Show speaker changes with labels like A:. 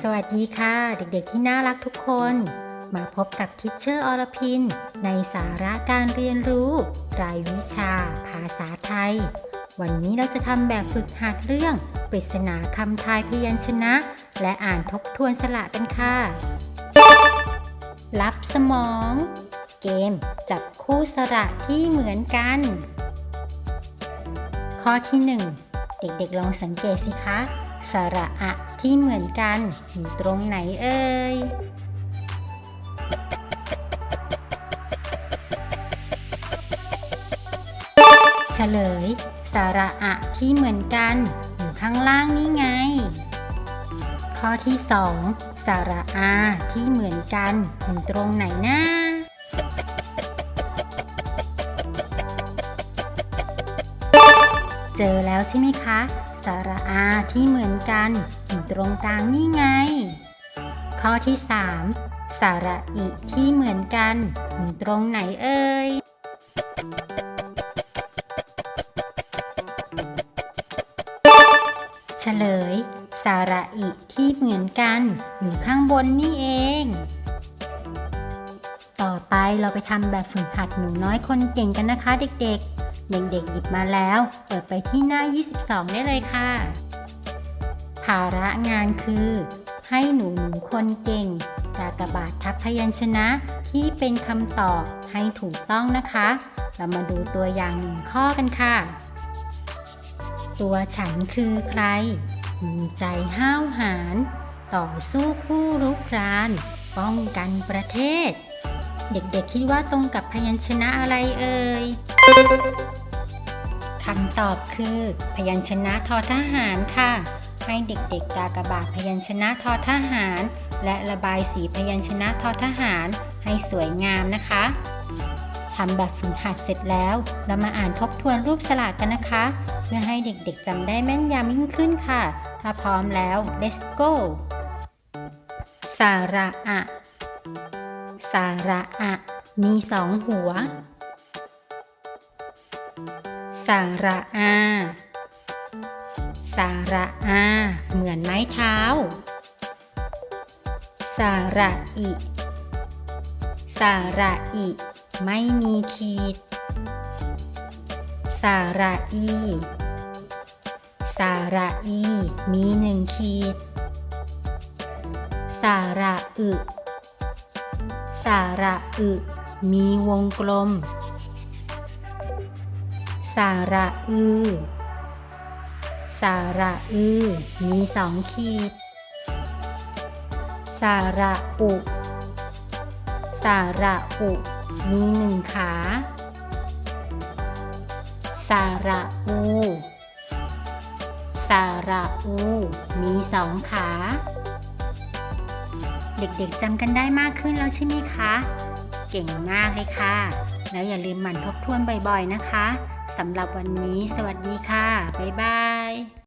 A: สวัสดีค่ะ เด็กๆที่น่ารักทุกคน มาพบกับทิชเชอร์อรพิน ในสาระการเรียนรู้ รายวิชา ภาษาไทย วันนี้เราจะทำแบบฝึกหัดเรื่อง ปริศนาคำทายพยัญชนะ และอ่านทบทวนสระกันค่ะ รับสมอง เกมจับคู่สระที่เหมือนกัน ข้อที่ 1 เด็กๆลองสังเกตสิคะ สระอะที่เหมือนกันอยู่ตรงไหนเอ่ยเฉลย สระอะที่เหมือนกันอยู่ข้างล่างนี่ไง ข้อที่ 2 สระอาที่เหมือนกันอยู่ตรงไหนนะ เจอแล้วใช่ไหมคะ สระอาที่เหมือนกันอยู่ตรงกลางนี่ไง ข้อที่ 3 สระอิที่เหมือนกันอยู่ตรงไหนเอ่ยเฉลย สระอิที่เหมือนกันอยู่ข้างบนนี่เอง ต่อไปเราไปทำแบบฝึกหัดหนูน้อยคนเก่งกันนะคะเด็กๆ เด็กๆหยิบมาแล้ว เปิดไปที่หน้า 22 ได้เลยค่ะ ภาระงานคือ ให้หนูหนูคนเก่ง กากบาททับพยัญชนะที่เป็นคำตอบให้ถูกต้องนะคะ เรามาดูตัวอย่างหนึ่งข้อกันค่ะ ตัวฉันคือใคร มีใจห้าวหาญต่อสู้ผู้รุกราน ป้องกันประเทศ เด็กๆคิดว่าตรงกับพยัญชนะอะไรเอ่ย คำตอบคือ พยัญชนะทอทหารค่ะ ให้เด็กๆกากบาทพยัญชนะทอทหาร และระบายสีพยัญชนะทอทหาร ให้สวยงามนะคะทำแบบฝึกหัดเสร็จแล้ว เรามาอ่านทบทวนรูปสลักกันนะคะ เพื่อให้เด็กๆจำได้แม่นยำยิ่งขึ้นค่ะ ถ้าพร้อมแล้ว let's go สาระอะ สาระอะ มีสองหัว สาระอา สาระอา เหมือนไม้เท้า สาระอิ สาระอิ ไม่มีขีด สาระอี สาระอี มีหนึ่งขีด สาระอึ สาระอึ มีวงกลม สาระอือ สาระอือ มีสองขีด สาระอุ สาระอุ มีหนึ่งขา สาระอู สาระอู มีสองขา เด็กๆจำกันได้มากขึ้นแล้วใช่ไหมคะ เก่งมากเลยค่ะ แล้วอย่าลืมหมั่นทบทวนบ่อยๆนะคะสำหรับวันนี้ สวัสดีค่ะ บ๊ายบาย